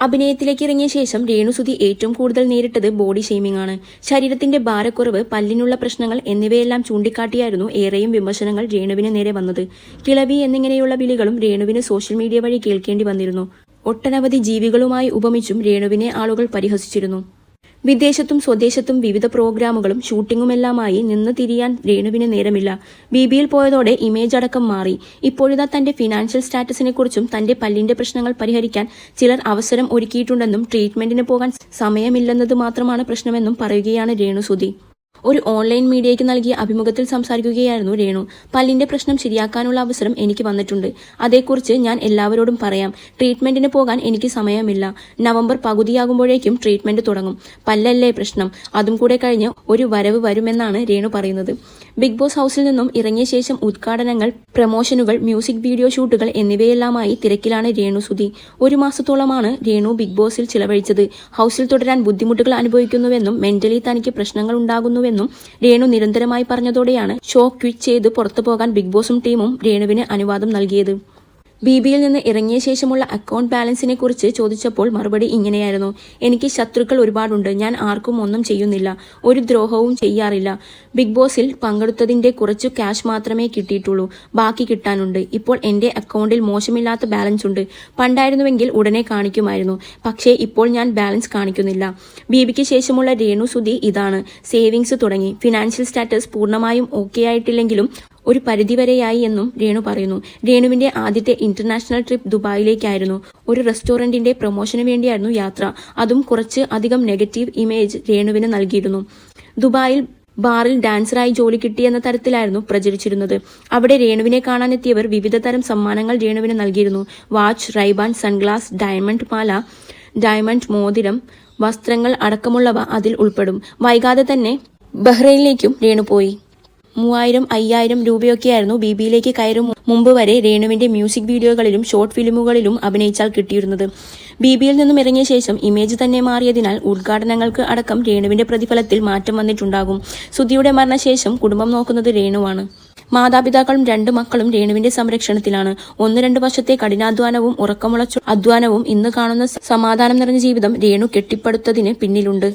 അഭിനയത്തിലേക്ക് ഇറങ്ങിയ ശേഷം രേണുസുതി ഏറ്റവും കൂടുതൽ നേരിട്ടത് ബോഡി ഷെയ്മിംഗ് ആണ് ശരീരത്തിന്റെ ഭാരക്കുറവ് പല്ലിനുള്ള പ്രശ്നങ്ങൾ എന്നിവയെല്ലാം ചൂണ്ടിക്കാട്ടിയായിരുന്നു ഏറെയും വിമർശനങ്ങൾ രേണുവിന് നേരെ വന്നത്. കിളവി എന്നിങ്ങനെയുള്ള വിളികളും രേണുവിന് സോഷ്യൽ മീഡിയ വഴി കേൾക്കേണ്ടി വന്നിരുന്നു. ഒട്ടനവധി ജീവികളുമായി ഉപമിച്ചും രേണുവിനെ ആളുകൾ പരിഹസിച്ചിരുന്നു. വിദേശത്തും സ്വദേശത്തും വിവിധ പ്രോഗ്രാമുകളും ഷൂട്ടിങ്ങുമെല്ലാമായി നിന്ന് തിരിയാൻ രേണുവിന് നേരമില്ല. ബി ബിയിൽ പോയതോടെ ഇമേജ് അടക്കം മാറി. ഇപ്പോഴിതാ തന്റെ ഫിനാൻഷ്യൽ സ്റ്റാറ്റസിനെ കുറിച്ചും തന്റെ പല്ലിന്റെ പ്രശ്നങ്ങൾ പരിഹരിക്കാൻ ചിലർ അവസരം ഒരുക്കിയിട്ടുണ്ടെന്നും ട്രീറ്റ്മെന്റിന് പോകാൻ സമയമില്ലെന്നത് മാത്രമാണ് പ്രശ്നമെന്നും പറയുകയാണ് രേണുസുതി ഒരു ഓൺലൈൻ മീഡിയയ്ക്ക് നൽകിയ അഭിമുഖത്തിൽ സംസാരിക്കുകയായിരുന്നു രേണു. പല്ലിന്റെ പ്രശ്നം ശരിയാക്കാനുള്ള അവസരം എനിക്ക് വന്നിട്ടുണ്ട്. അതേക്കുറിച്ച് ഞാൻ എല്ലാവരോടും പറയാം. ട്രീറ്റ്മെന്റിന് പോകാൻ എനിക്ക് സമയമില്ല. നവംബർ പകുതിയാകുമ്പോഴേക്കും ട്രീറ്റ്മെന്റ് തുടങ്ങും. പല്ലല്ലേ പ്രശ്നം? അതും കൂടെ കഴിഞ്ഞ് ഒരു വരവ് വരുമെന്നാണ് രേണു പറയുന്നത്. ബിഗ് ബോസ് ഹൌസിൽ നിന്നും ഇറങ്ങിയ ശേഷം ഉദ്ഘാടനങ്ങൾ പ്രമോഷനുകൾ മ്യൂസിക് വീഡിയോ ഷൂട്ടുകൾ എന്നിവയെല്ലാമായി തിരക്കിലാണ് രേണു സുധി. ഒരു മാസത്തോളമാണ് രേണു ബിഗ് ബോസിൽ ചിലവഴിച്ചത്. ഹൌസിൽ തുടരാൻ ബുദ്ധിമുട്ടുകൾ അനുഭവിക്കുന്നുവെന്നും മെന്റലി തനിക്ക് പ്രശ്നങ്ങൾ ഉണ്ടാകുന്നുവെന്നും രേണു നിരന്തരമായി പറഞ്ഞതോടെയാണ് ഷോ ക്വിറ്റ് ചെയ്ത് പുറത്തു പോകാൻ ബിഗ് ബോസും ടീമും രേണുവിന് അനുവാദം നൽകിയത്. ബി ബിയിൽ നിന്ന് ഇറങ്ങിയ ശേഷമുള്ള അക്കൗണ്ട് ബാലൻസിനെ കുറിച്ച് ചോദിച്ചപ്പോൾ മറുപടി ഇങ്ങനെയായിരുന്നു. എനിക്ക് ശത്രുക്കൾ ഒരുപാടുണ്ട്. ഞാൻ ആർക്കും ഒന്നും ചെയ്യുന്നില്ല. ഒരു ദ്രോഹവും ചെയ്യാറില്ല. ബിഗ് ബോസിൽ പങ്കെടുത്തതിന്റെ കുറച്ചു ക്യാഷ് മാത്രമേ കിട്ടിയിട്ടുള്ളൂ. ബാക്കി കിട്ടാനുണ്ട്. ഇപ്പോൾ എന്റെ അക്കൗണ്ടിൽ മോശമില്ലാത്ത ബാലൻസ് ഉണ്ട്. പണ്ടായിരുന്നുവെങ്കിൽ ഉടനെ കാണിക്കുമായിരുന്നു. പക്ഷേ ഇപ്പോൾ ഞാൻ ബാലൻസ് കാണിക്കുന്നില്ല. ബിബിക്ക് ശേഷമുള്ള രേണു സുധി ഇതാണ്. സേവിങ്സ് തുടങ്ങി. ഫിനാൻഷ്യൽ സ്റ്റാറ്റസ് പൂർണമായും ഓക്കെ ആയിട്ടില്ലെങ്കിലും ഒരു പരിധിവരെയായി എന്നും രേണു പറയുന്നു. രേണുവിന്റെ ആദ്യത്തെ ഇന്റർനാഷണൽ ട്രിപ്പ് ദുബായിലേക്കായിരുന്നു. ഒരു റെസ്റ്റോറന്റിന്റെ പ്രൊമോഷന് വേണ്ടിയായിരുന്നു യാത്ര. അതും കുറച്ച് അധികം നെഗറ്റീവ് ഇമേജ് രേണുവിന് നൽകിയിരുന്നു. ദുബായിൽ ബാറിൽ ഡാൻസറായി ജോലി കിട്ടിയെന്ന തരത്തിലായിരുന്നു പ്രചരിച്ചിരുന്നത്. അവിടെ രേണുവിനെ കാണാനെത്തിയവർ വിവിധ തരം സമ്മാനങ്ങൾ രേണുവിന് നൽകിയിരുന്നു. വാച്ച് റൈബാൻ സൺഗ്ലാസ് ഡയമണ്ട് മാല ഡയമണ്ട് മോതിരം വസ്ത്രങ്ങൾ അടക്കമുള്ളവ അതിൽ ഉൾപ്പെടും. വൈകാതെ തന്നെ ബഹ്റൈനിലേക്കും രേണു പോയി. മൂവായിരം അയ്യായിരം രൂപയൊക്കെയായിരുന്നു ബി ബിയിലേക്ക് കയറും മുമ്പ് വരെ രേണുവിന്റെ മ്യൂസിക് വീഡിയോകളിലും ഷോർട്ട് ഫിലിമുകളിലും അഭിനയിച്ചാൽ കിട്ടിയിരുന്നത്. ബി ബിയിൽ നിന്നും ഇറങ്ങിയ ശേഷം ഇമേജ് തന്നെ മാറിയതിനാൽ ഉദ്ഘാടനങ്ങൾക്ക് അടക്കം രേണുവിന്റെ പ്രതിഫലത്തിൽ മാറ്റം വന്നിട്ടുണ്ടാകും. സുധിയുടെ മരണശേഷം കുടുംബം നോക്കുന്നത് രേണുവാണ്. മാതാപിതാക്കളും രണ്ട് മക്കളും രേണുവിന്റെ സംരക്ഷണത്തിലാണ്. ഒന്ന് രണ്ട് വർഷത്തെ കഠിനാധ്വാനവും ഉറക്കമുളച്ച അധ്വാനവും ഇന്ന് കാണുന്ന സമാധാനം നിറഞ്ഞ ജീവിതം രേണു കെട്ടിപ്പടുത്തതിന് പിന്നിലുണ്ട്.